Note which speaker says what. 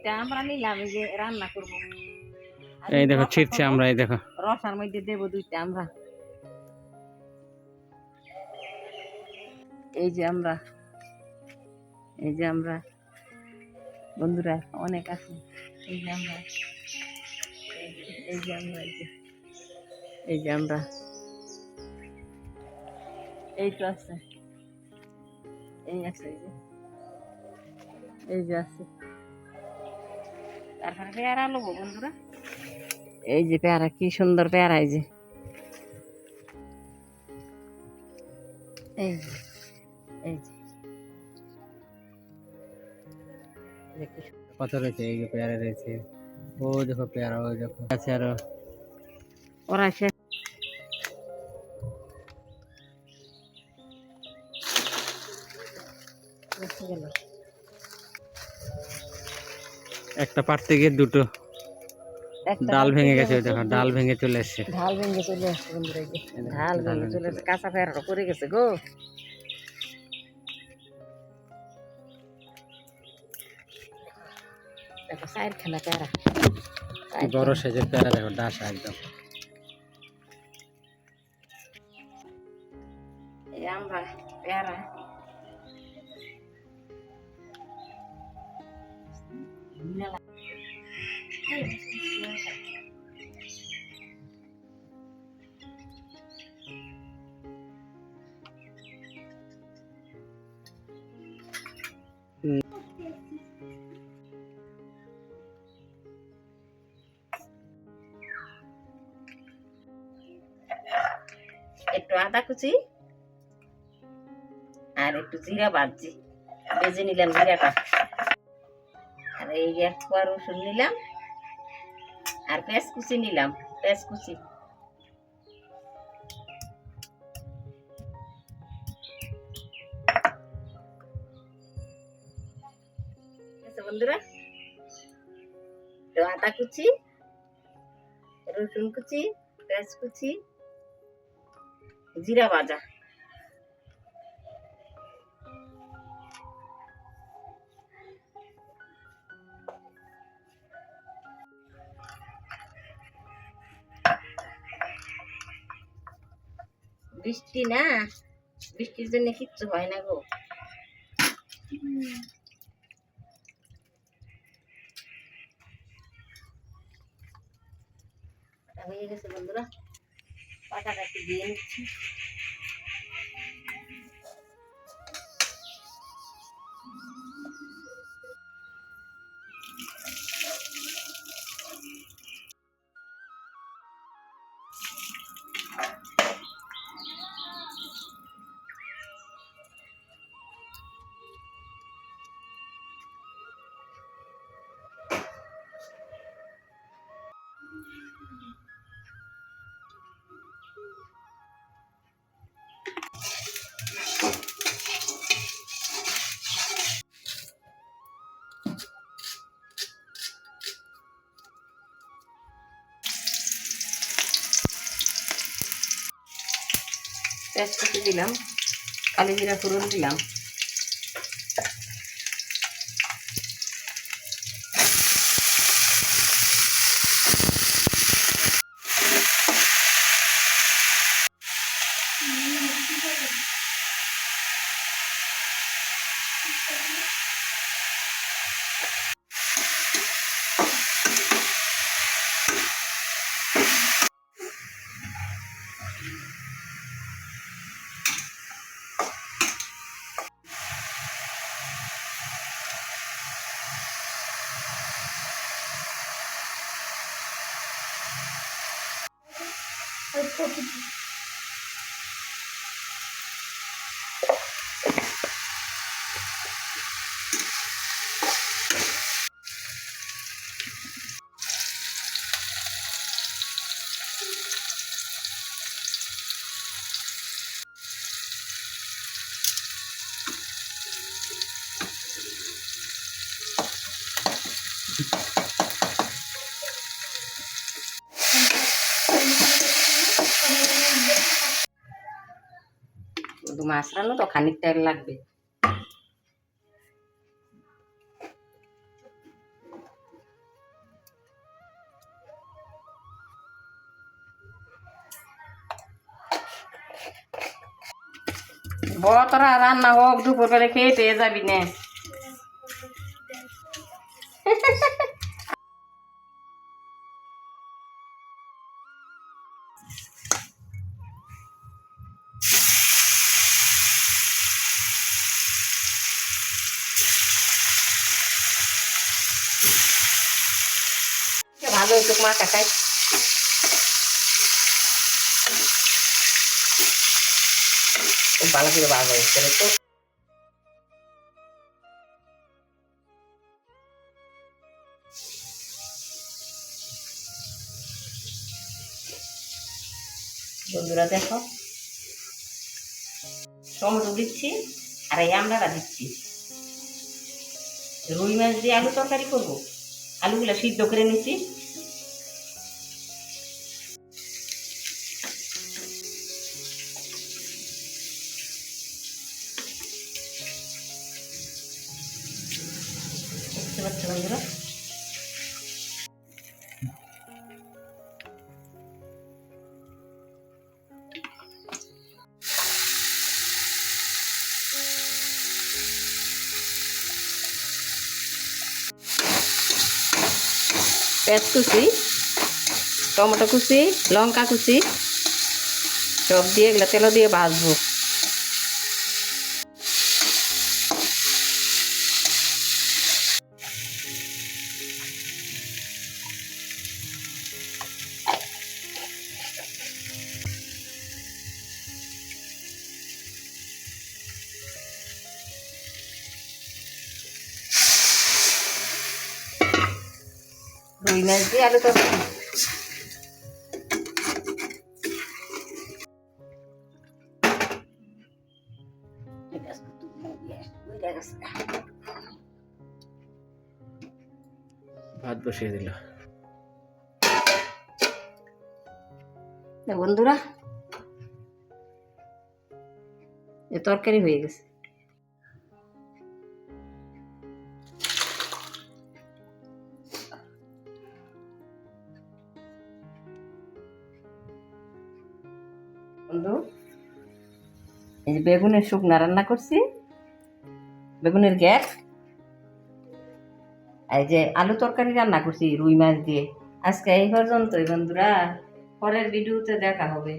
Speaker 1: আমরা নিলাম এই যে রান্না করব।
Speaker 2: এই দেখো ছিটছে আমরা এই দেখো।
Speaker 1: রসার মধ্যে দেবো দুইটা আমরা। এই যে আমরা এই যে আমরা। বন্ধুরা অনেক আছে। এই যে আমরা এই যে- আমরা এই যে এই যে আমরা। এই তো আছে। এই আছে এই যে আছে। তারপরে পেয়ারা লোবো বন্ধুরা। এই যে পেয়ারা, কি সুন্দর পেয়ারা এই যে। এই যে এই যে।
Speaker 2: কত রয়েছে, এই যে পেয়ারা রয়েছে। ও দেখো পেয়ারা, ও দেখো। আছে আরও।
Speaker 1: ওরা সে
Speaker 2: একটা পারতে গিয়ে দুটো। ডাল ভেঙে গেছে দেখো ডাল ভেঙে চলে এসছে।
Speaker 1: ডাল ভেঙে চলে আসছে বন্ধুরা ঢাল ভেঙে চলে আসছে কাঁচা পেয়ারাটা পড়ে গেছে গো। দেখো চায়ের খানা পেয়ারা
Speaker 2: বড়। সাইজের পেয়ারা দেখো ডাসা একদম।
Speaker 1: এই আমরা পেয়ারা একটু আদা কুচি আর একটু জিরা বাজছি বেজে নিলাম জিরাটা। আর এই এক কোয়া রসুন নিলাম। আর পেঁয়াজ কুচি নিলাম, পেঁয়াজ কুচি। বন্ধুরা? আদা কুচি, রসুন কুচি, পেঁয়াজ কুচি। জিরা ভাজা। বৃষ্টি না? বৃষ্টির জন্য কিচ্ছু হয় না গো। হয়ে। গেছে বন্ধুরা। পাটাটা একটু দিয়ে নিচ্ছি। কুচি দিলাম কালি জিরা ফোড়ন দিলাম। করতে শুধু মাছ রান্না তো খানিক টাইম লাগবে। বতরা রান্না হোক, দুপুরবেলা খেয়ে পেয়ে যাবি না। হইতো মা কাকাই খুব ভালো করে ভালো হয়েছে তো বন্ধুরা দেখো টমেটো দিচ্ছি আর এই আমড়াটা দিচ্ছি রুই মাছ দিয়ে আলু তরকারি করব আলুগুলো সিদ্ধ করে নিচ্ছি বন্ধুরা পেঁয়াজ কুচি টমেটো কুচি লঙ্কা কুচি সব দিয়ে এগুলো তেল দিয়ে ভাজবো। রুই মাছ দিয়ে আলু তরকারি
Speaker 2: ভাত বসিয়ে দিল।
Speaker 1: বন্ধুরা তরকারি হয়ে গেছে। বেগুনের শুকনা রান্না করছি। বেগুনের গ্যাস। এই যে আলু তরকারি রান্না করছি, রুই মাছ দিয়ে। আজকে এই পর্যন্তই বন্ধুরা। পরের ভিডিওতে দেখা হবে।